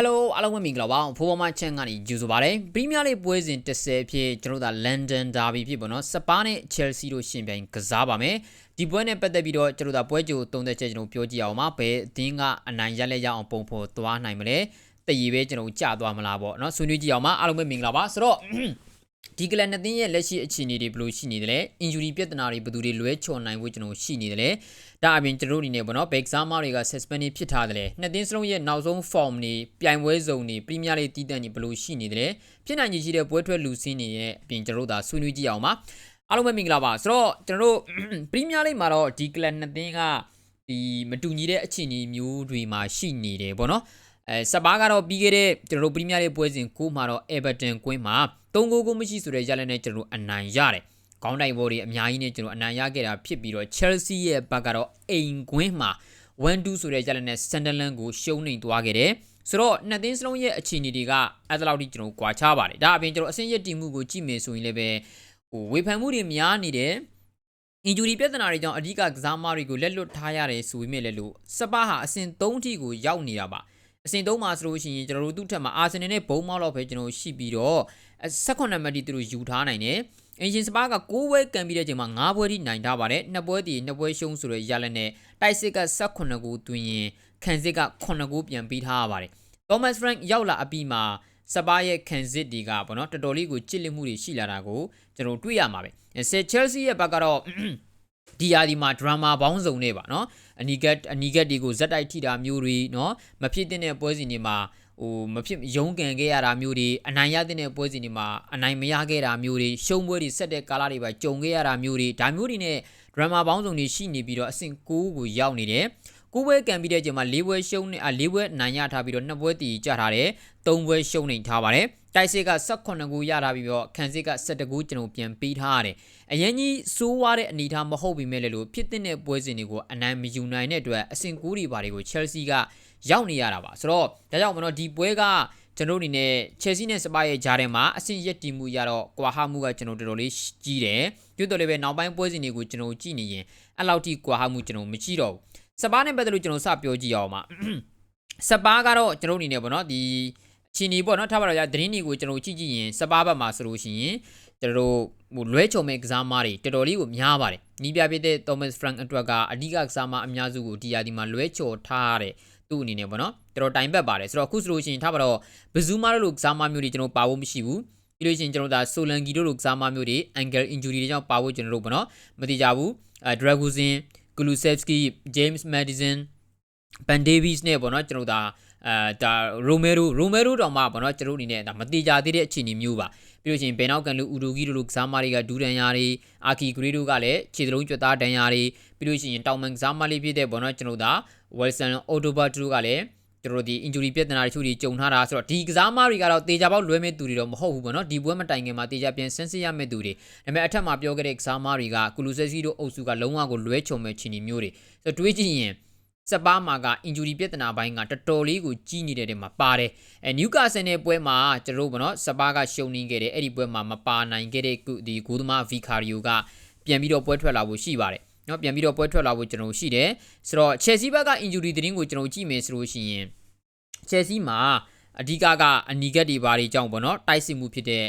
Hello အားလုံးပဲမင်္ဂလာပါဖိုးပေါ်မချန်ကနေကြိုဆိုပါရစေပရီးမီးယားလိပွဲစဉ်30ဖြစ်ကျွန်တော်တို့ကလန်ဒန်ဒါဘီဖြစ်ပေါ့နော်စပါးနဲ့ Chelsea တို့ရှင်ပြိုင်ကစားပါမယ်ဒီပွဲနဲ့ပတ်သက်ပြီးတော့ကျွန်တော်တို့ပွဲကြိုသုံးသက်ချက်ကျွန်တော်ပြောကြည့်အောင်ပါဘယ်အသင်းကအနိုင်ရလက်ရအောင်ပုံဖော်သွားနိုင်မလဲတည်ရည်ပဲကျွန်တော်ကြာသွားမလားပေါ့နော်ဆွေးနွေးကြည့်အောင်ပါအားလုံးပဲမင်္ဂလာပါဆိုတော့ ဒီကလန်နှစ်သင်းရဲ့လက်ရှိအခြေအနေတွေဘယ်လိုရှိနေသလဲ injury ပြဿနာတွေဘယ်သူတွေလွဲချော်နိုင်ဖို့ကျွန်တော်ရှိနေတယ်လေဒါအပြင်ကျွန်တော်တို့အနေနဲ့ပေါ့နော် back စားမတွေက suspend ဖြစ်ထားတယ်လေနှစ်သင်းစလုံးရဲ့နောက်ဆုံး form တွေပြိုင်ပွဲစုံတွေ Premier League တည်တံ့နေဘယ်လိုရှိနေတယ်လဲဖြစ်နိုင်ခြေရှိတဲ့ပွဲထွက်လူစင်းတွေရဲ့အပြင်ကျွန်တော်တို့ဒါဆွေးနွေးကြည့်အောင်ပါအားလုံးပဲမင်္ဂလာပါဆိုတော့ကျွန်တော်တို့ Premier League မှာတော့ဒီကလန်နှစ်သင်းကဒီမတူညီတဲ့အခြေအနေမျိုးတွေမှာရှိနေတယ်ပေါ့နော် အဲစပါးကတော့ပြီးခဲ့တဲ့ကျွန်တော်တို့ပရီးမီးယားလိပွဲစဉ်ကိုမှာတော့ Everton ကွင်းမှာ3ဂိုးကိုမရှိဆိုတဲ့ရလနဲ့ကျွန်တော်တို့အနိုင်ရတယ်။ခေါင်းတိုင်ဘော်တွေအများကြီးနဲ့ကျွန်တော်အနိုင်ရခဲ့တာဖြစ်ပြီးတော့ Chelsea ရဲ့ဘက်ကတော့အိမ်ကွင်းမှာ1-2ဆိုတဲ့ရလနဲ့ Sunderland ကိုရှုံးနေသွားခဲ့တယ်။ဆိုတော့နှစ်သင်းစလုံးရဲ့အခြေအနေတွေကအဲ့ဒါလောက်ထိကျွန်တော်ကွာခြားပါတယ်။ဒါအပြင်ကျွန်တော်အဆင့်ရတီမှုကိုကြည့်မယ်ဆိုရင်လည်းပဲဟိုဝေဖန်မှုတွေများနေတယ်။ injury ပြဿနာတွေကြောင့်အဓိကကစားမတွေကိုလက်လွတ်ထားရတယ်ဆိုပေမဲ့လည်းလို့စပါဟာအဆင့်3ထိကိုရောက်နေတာပါ။ အစဉ်သုံးမှာဆိုလို့ရှိရင်ကျွန်တော်တို့သူ့ထက်မှာအာဆင်နယ်နဲ့ဘုံမောက်လောက်ပဲကျွန်တော်ရှိပြီးတော့18မှတ်တိသူတို့ယူထားနိုင်တယ်အင်ဂျင်စပါးက6ဘွဲကန်ပြီးတဲ့ချိန်မှာ9ဘွဲထိနိုင်ထားပါတယ်နှစ်ဘွဲတည်နှစ်ဘွဲရှုံးဆိုတဲ့ရလက်နဲ့တိုက်စစ်က18ကိုတွင်ရင်ခံစစ်က9ကိုပြန်ပြီးထားရပါတယ်သောမတ်ဖရန့်ရောက်လာအပြီးမှာစပါးရဲ့ခံစစ်တွေကပေါ့နော်တော်တော်လေးကိုချစ်လက်မှုတွေရှိလာတာကိုကျွန်တော်တွေ့ရမှာပဲဆယ်ချယ်ဆီရဲ့ဘက်ကတော့ ဒီယာဒီမှာဒရမာပေါင်းစုံနေပါเนาะအနီကက်အနီကက်တွေကိုဇက်တိုက်ထိတာမျိုးတွေเนาะမဖြစ်တဲ့ပွဲစဉ်တွေမှာဟိုမဖြစ်ရုံးကန်ခဲ့ရတာမျိုးတွေအနိုင်ရတဲ့ပွဲစဉ်တွေမှာအနိုင်မရခဲ့တာမျိုးတွေရှုံးပွဲတွေဆက်တဲ့ကာလတွေပါကြုံခဲ့ရတာမျိုးတွေဒါမျိုးတွေနဲ့ဒရမာပေါင်းစုံတွေရှိနေပြီးတော့အဆင့်6ကိုရောက်နေတယ် ကိုပွဲကန်ပြီးတဲ့အချိန်မှာ၄ပွဲရှုံးနေအ၄ပွဲနိုင်ရထားပြီးတော့2ပွဲတည်ကြထားတယ်၃ပွဲရှုံးနေထားပါတယ်တိုက်စစ်က18ခုရထားပြီးတော့ခန်းစစ်က17ခုကျွန်တော်ပြန်ပေးထားရတယ်အရင်ကြီးစိုးွားတဲ့အနေအထားမဟုတ်ပေမဲ့လည်းလို့ဖြစ်တဲ့ပွဲစဉ်တွေကိုအနိုင်မယူနိုင်တဲ့အတွက်အဆင့်9တွေပါတွေကို Chelsea ကရောက်နေရတာပါဆိုတော့ဒါကြောင့်မလို့ဒီပွဲကကျွန်တော်အနေနဲ့ Chelsea နဲ့ Spurs ရဲ့ဂျားထဲမှာအဆင့်ရက်တီမှုရတော့ကွာဟမှုကကျွန်တော်တော်တော်လေးကြီးတယ်ပြတ်တော်လေးပဲနောက်ပိုင်းပွဲစဉ်တွေကိုကျွန်တော်ကြည့်နေရင်အဲ့လောက်ထိကွာဟမှုကျွန်တော်မကြည့်တော့ဘူး စပါးနဲ့ပတ်သက်လို့ကျွန်တော်စပြောကြည့်အောင်ပါစပါးကတော့ကျွန်တော်အနေနဲ့ပေါ့နော်ဒီချီနီပေါ့နော်ထားပါတော့ဒရင်းနီကိုကျွန်တော်ကြည့်ကြည့်ရင်စပါးဘက်မှာဆိုလို့ရှိရင်ကျွန်တော်တို့ဟိုလွဲချုံမဲ့ကစားမားတွေတော်တော်လေးကိုများပါတယ်နီးပြဖြစ်တဲ့ Thomas Frank အတွက်ကအဓိကကစားမားအများစုကိုဒီယာဒီမှာလွဲချော်ထားရတဲ့သူ့အနေနဲ့ပေါ့နော်တော်တော်တိုင်ပတ်ပါတယ်ဆိုတော့အခုဆိုလို့ရှိရင်ထားပါတော့ဘဇူးမားတို့လိုကစားမားမျိုးတွေကျွန်တော်ပါဖို့မရှိဘူးပြီးလို့ရှိရင်ကျွန်တော်ဒါဆိုလန်ဂီတို့လိုကစားမားမျိုးတွေ ankle injury တွေကြောင့်ပါဖို့ကျွန်တော်တို့ပေါ့နော်မတိကြဘူးအဲ Draguzin Kulusevski James Madison Ben Davies နဲ့ပေါ့နော်ကျွန်တော်ဒါအဲဒါ Romero Romero တောင်မှပေါ့နော်ကျွန်တော်အနေနဲ့ဒါမတိကြသေးတဲ့အခြေအနေမျိုးပါပြီးလို့ရှိရင်ဘယ်နောက်ကန်လူဥဒူဂီတို့လိုကစားမတွေကဒူဒန်ယာတွေအာကီဂရီတို့ကလည်းခြေစလုံးကျွတ်သားဒန်ယာတွေပြီးလို့ရှိရင်တောင်မန်ကစားမလေးဖြစ်တဲ့ဘောနော်ကျွန်တော်ဒါဝယ်ဆန်အော်တိုဘာတို့ကလည်း ကျွန်တော်ဒီ injury ပြဿနာတချို့တွေကြုံထားတာဆိုတော့ဒီကစားမတွေကတော့တေချာပေါက်လွဲမဲ့သူတွေတော့မဟုတ်ဘူးပေါ့နော်ဒီပွဲမတိုင်ခင်မှာတေချာပြန်ဆန်းစစ်ရမဲ့သူတွေဒါပေမဲ့အထက်မှာပြောခဲ့တဲ့ကစားမတွေကကူလူဆက်စီတို့အုပ်စုကလုံးဝကိုလွဲချုံမဲ့ချီနီမျိုးတွေဆိုတော့တွေးကြည့်ရင်စပါးမှာက injury ပြဿနာပိုင်းကတော်တော်လေးကိုကြီးနေတဲ့တဲ့မှာပါတယ်အဲနျူကာဆယ်ရဲ့ပွဲမှာကျွန်တော်တို့ဗောနော်စပါးကရှုံနေခဲ့တယ်အဲ့ဒီပွဲမှာမပါနိုင်ခဲ့တဲ့ဒီဂိုးသမားဗီကာရီယိုကပြန်ပြီးတော့ပွဲထွက်လာဖို့ရှိပါတယ် နော်ပြန်ပြီးတော့ပွဲထွက်လာဖို့ကျွန်တော်ရှိတယ်ဆိုတော့ Chelsea ဘက်က injury သတင်းကိုကျွန်တော်ကြည့်မယ်ဆိုလို့ရှိရင် Chelsea မှာအဓိကကအနီကက်တွေဘာတွေကြောင့်ဗောနော်တိုက်စစ်မှုဖြစ်တဲ့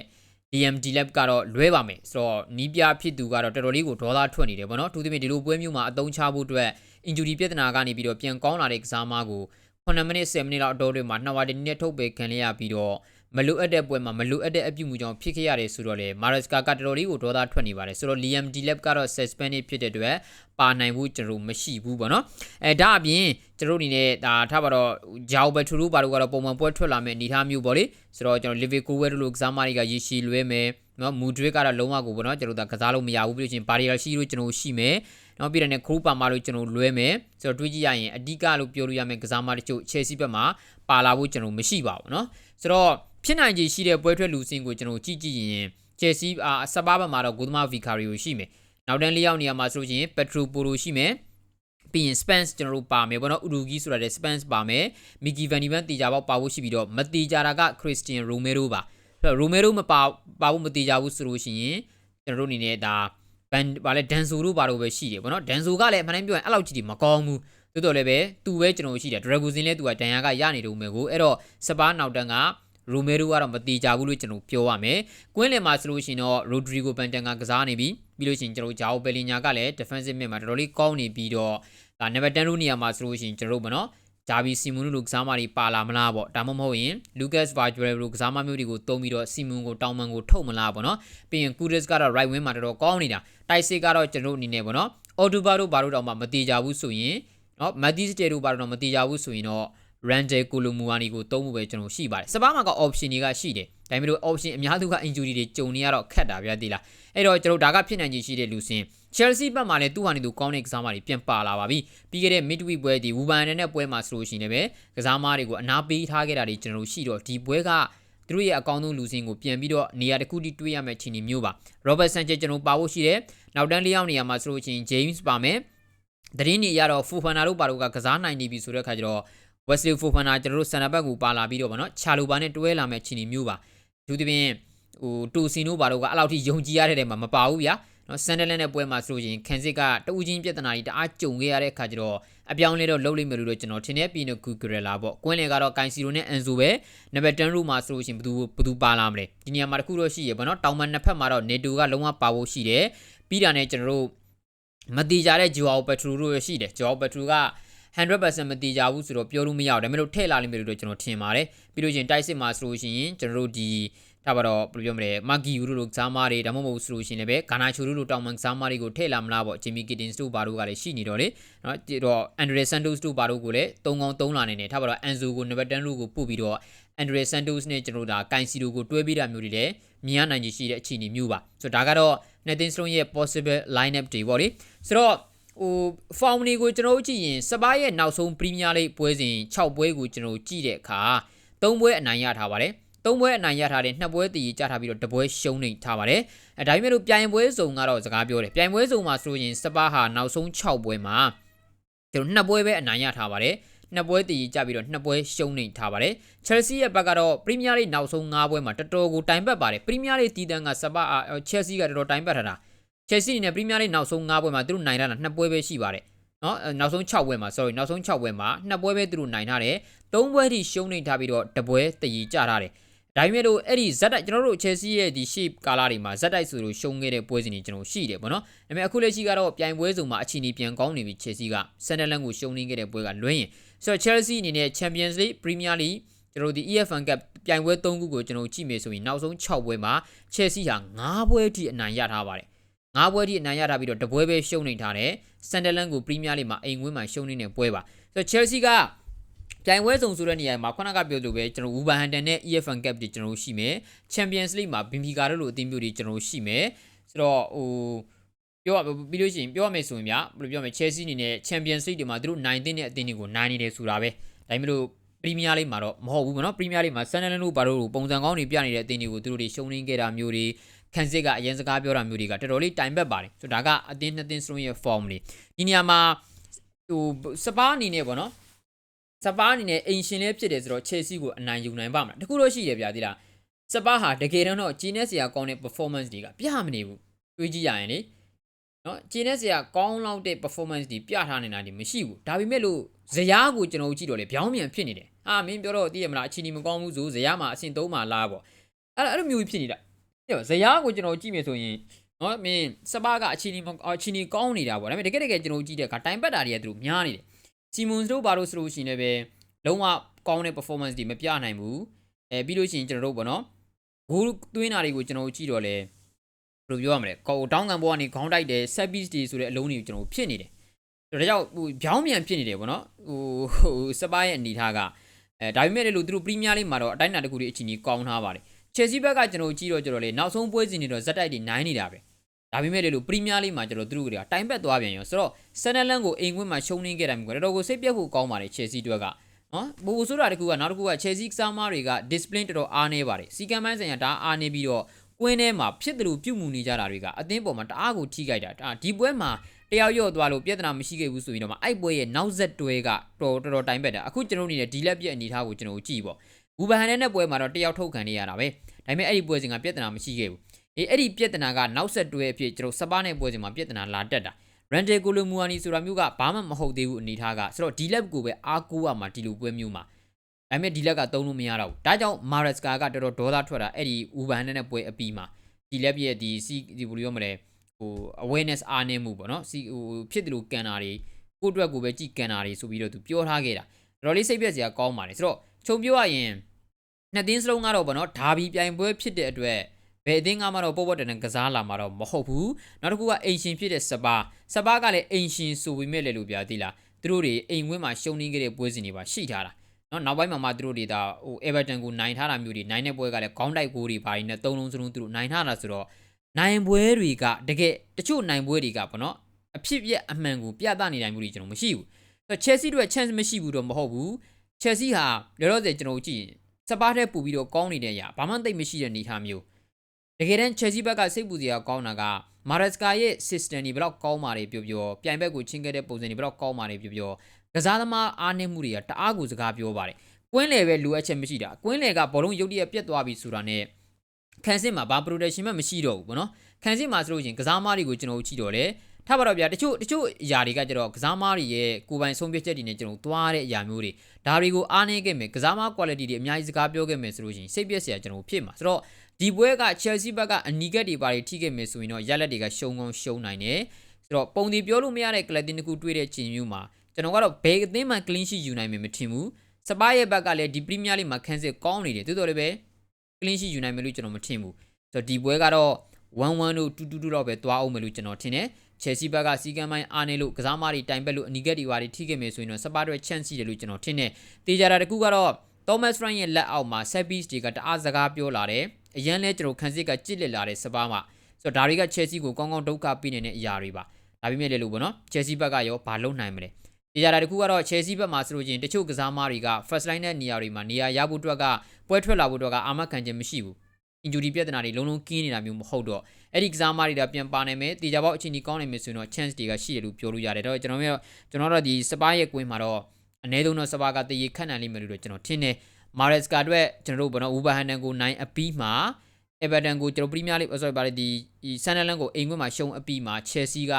DMD Lab ကတော့လွဲပါမယ်ဆိုတော့နီးပြဖြစ်သူကတော့တော်တော်လေးကိုဒေါသထွက်နေတယ်ဗောနော်သူသဖြင့်ဒီလိုပွဲမျိုးမှာအသုံးချဖို့အတွက် injury ပြဿနာကနေပြီးတော့ပြန်ကောင်းလာတဲ့ကစားမကို9မိနစ်10မိနစ်လောက်အတော်တွေမှာနှစ်ဝါတနည်းနဲ့ထုတ်ပယ်ခံရပြီးတော့ မလိုအပ်တဲ့ပွဲမှာမလိုအပ်တဲ့အပြုမှုကြောင့်ဖြစ်ခဲ့ရတယ်ဆိုတော့လေမာရက်စကာကတော်တော်လေးကိုဒေါသထွက်နေပါတယ်ဆိုတော့ Liam Delap ကတော့ suspend ဖြစ်တဲ့အတွက်ပါနိုင်ဘူးကျွန်တော်မရှိဘူးပေါ့နော်အဲဒါအပြင်ကျွန်တော်အနေနဲ့ဒါထားပါတော့ဂျာအိုဘက်ထူရူဘာတို့ကတော့ပုံမှန်ပွဲထွက်လာမယ့်အနေအထားမျိုးပေါ့လေဆိုတော့ကျွန်တော် Liverpool ဝဲတို့လိုကစားမတွေကရရှိလွဲမယ်နော်မူဒရစ်ကတော့လုံးဝကိုပေါ့နော်ကျွန်တော်ဒါကစားလို့မရဘူးပြီးလို့ချင်းဘာရီယာရှိလို့ကျွန်တော်ရှိမယ်နော်ပြီးတော့ group ပါမလို့ကျွန်တော်လွဲမယ်ဆိုတော့တွေးကြည့်ရရင်အဓိကလို့ပြောလို့ရမယ့်ကစားမတချို့ Chelsea ဘက်မှာပါလာဖို့ကျွန်တော်မရှိပါဘူးเนาะဆိုတော့ ဖြစ်နိုင်ခြေရှိတဲ့ပွဲထွက်လူစင်းကိုကျွန်တော်ကြည့်ကြည့်ရင် Chelsea အာစပါးဘက်မှာတော့ Godma Vicario ရှိမယ်နောက်တန်းလေးယောက်နေရာမှာဆိုရင် Petro Poro ရှိမယ်ပြီးရင် Spence ကျွန်တော်တို့ပါမယ်ပေါ့နော် Urugi ဆိုတာတဲ့ Spence ပါမယ် Mickey Van Van တေချာပေါက်ပါဖို့ရှိပြီးတော့မတေချာတာက Christian Romero ပါအဲ့တော့ Romero မပါပါဖို့မတေချာဘူးဆိုလို့ရှိရင်ကျွန်တော်တို့အနေနဲ့ဒါဘန်ဗာလဲဒန်ဆိုတို့ဘာလို့ပဲရှိတယ်ဗောနော်ဒန်ဆိုကလည်းအမှန်တမ်းပြောရင်အဲ့လောက်ကြီးဒီမကောင်းဘူးတိုးတော်လည်းပဲသူပဲကျွန်တော်ရှိတယ်ဒရဂူဇင်လည်းသူကဒန်ယာကရနေတော့မယ်ကိုအဲ့တော့စပါးနောက်တန်းက ရိုမဲရိုကတော့မတိကြဘူးလို့ကျွန်တော်ပြောရမယ်။ကွင်းလင်မှာဆိုလို့ရှိရင်တော့ရိုဒရီဂိုပန်တန်ကကစားနေပြီပြီးလို့ရှိရင်ကျွန်တော်ဂျာအိုဘယ်လီညာကလည်း defensive mid မှာတော်တော်လေးကောင်းနေပြီးတော့ဒါ number 10လို့နေရာမှာဆိုလို့ရှိရင်ကျွန်တော်တို့မနော်ဂျာဘီစီမွန်တို့ကစားမတွေပါလာမလားပေါ့ဒါမှမဟုတ်ရင်လူကတ်စ်ဗာဂျူရယ်တို့ကစားမမျိုးတွေကိုတုံးပြီးတော့စီမွန်ကိုတောင်းမန်ကိုထုတ်မလားပေါ့နော်ပြီးရင်ကူရစ်ကတော့ right wing မှာတော်တော်ကောင်းနေတာတိုက်စစ်ကတော့ကျွန်တော်အနေနဲ့ပေါ့နော်အော်ဒူဘာတို့ဘာတို့တောင်မှမတိကြဘူးဆိုရင်နော်မက်ဒီစတေတို့ဘာတို့တော့မတိကြဘူးဆိုရင်တော့ Randall Colomwani ကိုတုံးဖို့ပဲကျွန်တော်ရှိပါတယ်စပါးမှာက option တွေကရှိတယ်ဒါပေမဲ့လို့ option အများစုက injury တွေကြုံနေရတော့ခက်တာဗျာတိလားအဲ့တော့ကျွန်တော်ဒါကဖြစ်နိုင်ခြေရှိတဲ့လူစင် Chelsea ဘက်မှာလည်းသူ့ဟာနေသူကောင်းတဲ့ကစားမတွေပြန်ပါလာပါပြီပြီးခဲ့တဲ့ midweek ပွဲဒီ Wolverhampton နဲ့ပွဲမှာဆိုလို့ရှိရင်လည်းကစားမတွေကိုအနာပေးထားခဲ့တာတွေကျွန်တော်တို့ရှိတော့ဒီပွဲကသူတို့ရဲ့အကောင့်ဆုံးလူစင်ကိုပြန်ပြီးတော့နေရာတစ်ခုထိတွေးရမယ့်ခြေနေမျိုးပါ Robert Sanchez ကျွန်တော်ပါဖို့ရှိတယ်နောက်တန်းလေးယောက်နေရာမှာဆိုလို့ရှိရင် James ပါမယ်သတင်းတွေရတော့ Fofana တို့ပါတို့ကကစားနိုင်နေပြီဆိုတဲ့အခါကျတော့ Wesley Fofana ကျွန်တော်တို့ဆန်နာဘက်ကိုပါလာပြီးတော့ဗောနော်ချာလိုပါနဲ့တွဲလာမဲ့ခြေနေမျိုးပါသူတပင်းဟိုတူစီနိုဘာတို့ကအဲ့လောက်ထိယုံကြည်ရတဲ့တဲမှာမပါဘူးဗျာနော်ဆန်ဒလန်နဲ့ပွဲမှာဆိုရင်ခန်စစ်ကတူးချင်းပြဿနာကြီးတအားကြုံခဲ့ရတဲ့အခါကျတော့အပြောင်းလဲတော့လှုပ်လိမ့်မယ်လို့တော့ကျွန်တော်ထင်တယ်ပြီးတော့ကူဂရလာပေါ့ကွင်းလေကတော့ကိုင်စီရိုနဲ့အန်ဆိုပဲနံပါတ်10ရူမှာဆိုလို့ရှိရင်ဘယ်သူဘယ်သူပါလာမလဲဒီနေရာမှာတခုတော့ရှိရပေါ့နော်တောင်မန်နှစ်ဖက်မှာတော့နေတူကလုံးဝပါဖို့ရှိတယ်ပြီးတာနဲ့ကျွန်တော်တို့မတိကြတဲ့ဂျိုအောပက်ထရူတို့ရှိတယ်ဂျိုအောပက်ထရူက 100%မတိကြဘူးဆိုတော့ပြောလို့မရဘူးဒါပေမဲ့လို့ထည့်လာလိမ့်မယ်လို့ကျွန်တော်ထင်ပါတယ်ပြီးလို့ချင်းတိုက်စစ်မှာဆိုလို့ရှိရင်ကျွန်တော်တို့ဒီဒါပါတော့ဘယ်လိုပြောမလဲမာဂီယူတို့လိုဇာမာတွေဒါမှမဟုတ်ဆိုလို့ရှိရင်လည်းဂါနာချိုတို့လိုတောင်မန်ဇာမာတွေကိုထည့်လာမလားပေါ့ဂျီမီကီတင်စ်တို့ဘာတို့ကလည်းရှိနေတော့လေနော်ဒီတော့အန်ဒရီဆန်တိုစ်တို့ဘာတို့ကိုလည်း၃កောင်း၃လာနေတယ်ထားပါတော့အန်ဇိုကိုနံပါတ်10တို့ကိုပို့ပြီးတော့အန်ဒရီဆန်တိုစ်နဲ့ကျွန်တော်တို့ဒါကိုင်စီတို့ကိုတွဲပြီးတာမျိုးတွေလည်းမြင်ရနိုင်ရှိတဲ့အခြေအနေမျိုးပါဆိုတော့ဒါကတော့ Nathan Stone ရဲ့ possible lineup တွေပေါ့လေဆိုတော့ ဟို form တွေကိုကျွန်တော်တို့ကြည့်ရင်စပါးရဲ့နောက်ဆုံး Premier League ပွဲစဉ်6ပွဲကိုကျွန်တော်တို့ကြည့်တဲ့အခါ၃ပွဲအနိုင်ရထားပါတယ်သုံးပွဲအနိုင်ရထားတဲ့နှစ်ပွဲတည်ကြထားပြီးတော့တပွဲရှုံးနေထားပါတယ်အဲဒါပေမဲ့လို့ပြိုင်ပွဲစုံကတော့စကားပြောတယ်ပြိုင်ပွဲစုံမှာဆိုရင်စပါးဟာနောက်ဆုံး6ပွဲမှာကျွန်တော်နှစ်ပွဲပဲအနိုင်ရထားပါတယ်နှစ်ပွဲတည်ကြပြီးတော့နှစ်ပွဲရှုံးနေထားပါတယ် Chelsea ရဲ့ဘက်ကတော့ Premier League နောက်ဆုံး5ပွဲမှာတော်တော်ကိုတိုင်ပတ်ပါတယ် Premier League တည်တန်းကစပါး Chelsea ကတော်တော်တိုင်ပတ်ထားတာ Chelsea နဲ့ Premier League နောက်ဆုံး5ပွဲမှာသူတို့နိုင်တာနှစ်ပွဲပဲရှိပါတယ်နော်နောက်ဆုံး6ပွဲမှာ sorry နောက်ဆုံး6ပွဲမှာနှစ်ပွဲပဲသူတို့နိုင်ထားတယ်၃ပွဲထိရှုံးနေထားပြီးတော့တပွဲတည်ကြထားတယ်ဒါပေမဲ့လို့အဲ့ဒီဇက်တိုက်ကျွန်တော်တို့ Chelsea ရဲ့ဒီ shape ကာလာတွေမှာဇက်တိုက်ဆိုလို့ရှုံးခဲ့တဲ့ပွဲစဉ်တွေကျွန်တော်ရှိတယ်ပေါ့နော်ဒါပေမဲ့အခုလက်ရှိကတော့ပြိုင်ပွဲစုံမှာအခြေအနေပြန်ကောင်းနေပြီ Chelsea က Sunderland ကိုရှုံးနေခဲ့တဲ့ပွဲကလွှဲရင်ဆိုတော့ Chelsea အနေနဲ့ Champions League Premier League ကျွန်တော်တို့ဒီ EFL Cup ပြိုင်ပွဲ၃ခုကိုကျွန်တော်ကြည့်မယ်ဆိုရင်နောက်ဆုံး6ပွဲမှာ Chelsea ဟာ9ပွဲထိအနိုင်ရထားပါတယ် ၅ပွဲထိအနိုင်ရထားပြီးတော့တပွဲပဲရှုံးနေထားတယ်ဆန်ဒလန်ကိုပရီးမီးယားလိမှာအိမ်ဝင်းမှာရှုံးနေတဲ့ပွဲပါဆိုတော့ Chelsea ကပြိုင်ပွဲစုံဆိုတဲ့နေရာမှာခုနကပြောလို့ပဲကျွန်တော် Wolverhampton နဲ့ EFL Cup တွေကျွန်တော်ရှိမယ် Champions League မှာ Benfica တို့လိုအသင်းမျိုးတွေကျွန်တော်ရှိမယ်ဆိုတော့ဟိုပြောရပြီးလို့ရှိရင်ပြောရမယ်ဆိုရင်ဗျာဘယ်လိုပြောမလဲ Chelsea အနေနဲ့ Champions League တွေမှာသူတို့နိုင်တဲ့အသင်းတွေကိုနိုင်နေတယ်ဆိုတာပဲဒါပေမဲ့လို့ပရီးမီးယားလိမှာတော့မဟုတ်ဘူးပေါ့နော်ပရီးမီးယားလိမှာဆန်နယ်လန်တို့ဘာလို့ပုံစံကောင်းတွေပြနေတဲ့အသင်းတွေကိုသူတို့တွေရှုံးနေခဲ့တာမျိုးတွေ ခန်းစစ်ကအရင်စကားပြောတာမျိုးတွေကတော်တော်လေးတိုင်ပတ်ပါတယ်ဆိုတော့ဒါကအသင်းနှစ်သင်းစလုံးရဲ့ form တွေဒီနေရာမှာဟိုစပါးအနေနဲ့ပေါ့နော်စပါးအနေနဲ့အိမ်ရှင်လေးဖြစ်တယ်ဆိုတော့ Chelsea ကိုအနိုင်ယူနိုင်ပါမလားတခုတော့ရှိတယ်ဗျာဒီလားစပါးဟာတကယ်တော့ဂျီနက်စရာကောင်းတဲ့ performance တွေကပြမနေဘူးတွေးကြည့်ရရင်လေနော်ဂျီနက်စရာကောင်းလောက်တဲ့ performance တွေပြထားနေတာဒီမရှိဘူးဒါပေမဲ့လို့ဇယားကိုကျွန်တော်ကြည့်တော့လေဗျောင်းမြန်ဖြစ်နေတယ်အာမင်းပြောတော့သိရမလားအချီနီမကောင်းဘူးဆိုဇယားမှာအဆင့်3မှာလားပေါ့အဲ့အဲ့လိုမျိုးဖြစ်နေတာ ပြောဇယားကိုကျွန်တော်ကြည့်မယ်ဆိုရင်နော်မင်းစပါးကအချီနီအချီနီကောင်းနေတာပေါ့ဒါပေမဲ့တကယ်တကယ်ကျွန်တော်ကြည့်တဲ့အခါတိုင်ပတ်တာတွေကသူတို့များနေတယ်စီမွန်စ်တို့ဘာလို့ဆိုလို့ရှိရင်လည်းလုံးဝကောင်းတဲ့ performance တွေမပြနိုင်ဘူးအဲပြီးလို့ရှိရင်ကျွန်တော်တို့ပေါ့နော်ဂိုးသွင်းတာတွေကိုကျွန်တော်ကြည့်တော့လေဘယ်လိုပြောရမလဲကောတောင်းကန်ဘောကနေခေါင်းတိုက်တယ် set piece တွေဆိုတဲ့အလုံးတွေကိုကျွန်တော်ဖြစ်နေတယ်ဒါကြောင့်ဟိုဗျောင်းမြန်ဖြစ်နေတယ်ပေါ့နော်ဟိုဟိုစပါးရဲ့အနေထားကအဲဒါပေမဲ့လည်းလို့သူတို့ပရီးမီးယားလိမှာတော့အတိုင်းအတာတစ်ခုလေးအချိန်ကြီးကောင်းထားပါတယ် ချယ်ဆီဘက်ကကျွန်တော်ကြည့်တော့ကျွန်တော်လေနောက်ဆုံးပွဲစဉ်တွေတော့ဇက်တိုက်တွေနိုင်နေတာပဲဒါပေမဲ့လေလို့ပရီးမီးယားလိမှာကျွန်တော်သူတို့တွေကတိုင်ပတ်သွားပြန်ရောဆိုတော့ဆန်နယ်လန်ကိုအိမ်ခွင်းမှာရှုံးနေခဲ့တယ်မျိုးတော်တော်ကိုစိတ်ပြတ်ဖို့ကောင်းပါတယ်ချယ်ဆီတွက်ကနော်ဘူဘူဆိုတာတကူကနောက်တစ်ခုကချယ်ဆီကစားမတွေက discipline တော်တော်အားနေပါတယ်စီကံမိုင်းဆိုင်ရာဒါအားနေပြီးတော့ကွင်းထဲမှာဖြစ်တယ်လို့ပြုတ်မှုနေကြတာတွေကအသင်းပေါ်မှာတအားကိုထိခိုက်တာဒီပွဲမှာတယောက်ရော့သွားလို့ပြဿနာမရှိခဲ့ဘူးဆိုရင်တော့အဲ့ပွဲရဲ့နောက်ဆက်တွဲကတော်တော်တော်တိုင်ပတ်တာအခုကျွန်တော်အနေနဲ့ဒီလက်ပြက်အနေထားကိုကျွန်တော်ကြည့်ပေါ့ ဘူဘဟန်နဲ့ပွဲမှာတော့တယောက်ထုတ်ခံနေရတာပဲဒါပေမဲ့အဲ့ဒီပွဲစဉ်ကပြဿနာမရှိခဲ့ဘူးအေးအဲ့ဒီပြဿနာကနောက်ဆက်တွဲအဖြစ်ကျွန်တော်စပါးနဲ့ပွဲစဉ်မှာပြဿနာလာတက်တာ Randall Colomwani ဆိုတာမျိုးကဘာမှမဟုတ်သေးဘူးအနေထားကဆိုတော့ဒီလက်ကိုပဲအားကိုးရမှာဒီလိုပွဲမျိုးမှာဒါပေမဲ့ဒီလက်ကသုံးလို့မရတော့ဘူးဒါကြောင့် Maresca ကတော်တော်ဒေါသထွက်တာအဲ့ဒီ Uban နဲ့ပွဲအပြီးမှာဒီလက်ရဲ့ဒီစီဒီဘယ်လိုပြောမလဲဟို awareness အားနည်းမှုပေါ့နော်စီဟိုဖြစ်တယ်လို့ကန်တာတွေကိုယ့်အတွက်ကိုပဲကြည်ကန်တာတွေဆိုပြီးတော့သူပြောထားခဲ့တာတော်တော်လေးစိတ်ပြက်စရာကောင်းပါတယ်ဆိုတော့ခြုံပြောရရင် နှစ်သင်းစလုံးကတော့ဗောနော်ဒါဘီပြိုင်ပွဲဖြစ်တဲ့အတွက်ဘယ်အသင်းကမှတော့ပေါ့ပေါ့တန်တန်ကစားလာမှာတော့မဟုတ်ဘူးနောက်တစ်ခုကအိမ်ရှင်ဖြစ်တဲ့စပါစပါကလည်းအိမ်ရှင်ဆိုပေမဲ့လည်းလို့ပြသိလားသူတို့တွေအိမ်ဝင်းမှာရှုံးနေခဲ့တဲ့ပွဲစဉ်တွေပါရှိထားတာနော်နောက်ပိုင်းမှာမှသူတို့တွေဒါဟို Everton ကိုနိုင်ထားတာမျိုးတွေနိုင်တဲ့ပွဲကလည်းခေါင်းတိုက်ကိုတွေပါနေနဲ့သုံးလုံးစလုံးသူတို့နိုင်ထားတာဆိုတော့နိုင်ပွဲတွေကတကယ်တချို့နိုင်ပွဲတွေကပေါ့နော်အဖြစ်ပြက်အမှန်ကိုပြသနေတိုင်းမျိုးတွေကျွန်တော်မရှိဘူးဆိုတော့ Chelsea တို့ရဲ့ chance မရှိဘူးတော့မဟုတ်ဘူး Chelsea ဟာလောလောဆယ်ကျွန်တော်ကြည့် စပါးတဲ့ပူပြီးတော့ကောင်းနေတဲ့အရာဘာမှသိမရှိတဲ့အနေအထားမျိုးတကယ်တမ်း Chelsea ဘက်ကစိတ်ပူစရာကောင်းတာက Maresca ရဲ့ system တွေဘယ်တော့ကောင်းပါလေပြောပြောပြိုင်ဘက်ကိုချင်းခဲ့တဲ့ပုံစံတွေဘယ်တော့ကောင်းပါလေပြောပြောကစားသမားအားနည်းမှုတွေကတအားကိုစကားပြောပါတယ်ကွင်းလေပဲလိုအပ်ချက်မရှိတာကွင်းလေကဘောလုံးရုပ်တရက်ပြတ်သွားပြီဆိုတာနဲ့ခန်းစစ်မှာဘာ protection မှမရှိတော့ဘူးပေါ့နော်ခန်းစစ်မှာဆိုလို့ရှိရင်ကစားသမားတွေကိုကျွန်တော်တို့ကြည့်တော့လေ ထားပါတော့ဗျာတချို့တချို့အရာတွေကကျတော့ကစားမားတွေရဲ့ကိုယ်ပိုင်ဆုံးဖြတ်ချက်တွေနဲ့ကျွန်တော်သွားတဲ့အရာမျိုးတွေဒါတွေကိုအားနည်းခဲ့မယ်ကစားမား quality တွေအများကြီးစကားပြောခဲ့မယ်ဆိုလို့ရှိရင်စိတ်ပြည့်စရာကျွန်တော်ဖြစ်မှာဆိုတော့ဒီပွဲက Chelsea ဘက်ကအနီကက်တွေပါတွေထိခဲ့မယ်ဆိုရင်တော့ရက်လက်တွေကရှုံကောင်းရှုံနိုင်တယ်ဆိုတော့ပုံဒီပြောလို့မရတဲ့ကလပ်တင်တစ်ခုတွေ့တဲ့ချိန်မျိုးမှာကျွန်တော်ကတော့ဘယ်အသင်းမှ clean sheet ယူနိုင်မယ်မထင်ဘူးစပါးရဲ့ဘက်ကလည်းဒီ Premier League မှာခန်းစစ်ကောင်းနေတယ်တိုးတော်လည်းပဲ clean sheet ယူနိုင်မယ်လို့ကျွန်တော်မထင်ဘူးဆိုတော့ဒီပွဲကတော့1-1တို့2-2တို့တော့ပဲသွားအောင်မယ်လို့ကျွန်တော်ထင်တယ် ချယ်ဆီဘက်ကစီကံမိုင်းအားနေလို့ကစားမတွေတိုင်ပက်လို့အနီကက်တွေဝါတွေထိခဲ့မယ်ဆိုရင်တော့စပါးတွေ chance ရှိတယ်လို့ကျွန်တော်ထင်တယ်တေချာတာတကူကတော့ Thomas Frank ရဲ့လက်အောက်မှာ set piece တွေကတအားစကားပြောလာတယ်အရန်လဲကျွန်တော်ခန်းစစ်ကကြစ်လက်လာတဲ့စပါးမှာဆိုတော့ဒါတွေက Chelsea ကိုကောင်းကောင်းဒုက္ခပေးနေတဲ့အရာတွေပါဒါပေမဲ့လည်းလို့ပေါ့နော် Chelsea ဘက်ကရောဘာလုပ်နိုင်မလဲဒီကြတာတခုကတော့ Chelsea ဘက်မှာဆိုလို့ချင်းတချို့ကစားမတွေက first line နဲ့နေရာတွေမှာနေရာရဖို့အတွက်ကပွဲထွက်လာဖို့အတွက်ကအာမခံခြင်းမရှိဘူး injury ပြဿနာတွေလုံးလုံးကင်းနေတာမျိုးမဟုတ်တော့အဲ့ဒီကစားမတွေကပြန်ပါနိုင်မယ်တေချာပေါက်အချိန်ကြီးကောင်းနိုင်မယ်ဆိုရင်တော့ chance တွေကရှိတယ်လို့ပြောလို့ရတယ်တော့ကျွန်တော်တို့ကျွန်တော်တို့ဒီစပါးရဲ့ကွင်းမှာတော့အနည်းဆုံးတော့စပါးကတည်ရခန့်နိုင်လိမ့်မယ်လို့ကျွန်တော်ထင်တယ်မာရက်စကာအတွက်ကျွန်တော်တို့ဘောနော်ဦးဘာဟန်နန်ကိုနိုင်အပီးမှာ Everton ကိုကျွန်တော်ပရီးမီးယားလိ sorry ပါလေဒီဆန်နယ်လန်ကိုအိမ်ခွင့်မှာရှုံးအပီးမှာ Chelsea က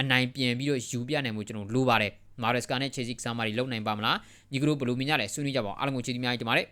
အနိုင်ပြန်ပြီးတော့ယူပြနိုင်မှုကျွန်တော်လိုပါတယ်မာရက်စကာနဲ့ Chelsea ကစားမတွေလုံနိုင်ပါမလားညီကတို့ဘယ်လိုမြင်ကြလဲဆွေးနွေးကြပါအောင်အားလုံးကိုချီးတီးများကြီးတင်ပါတယ်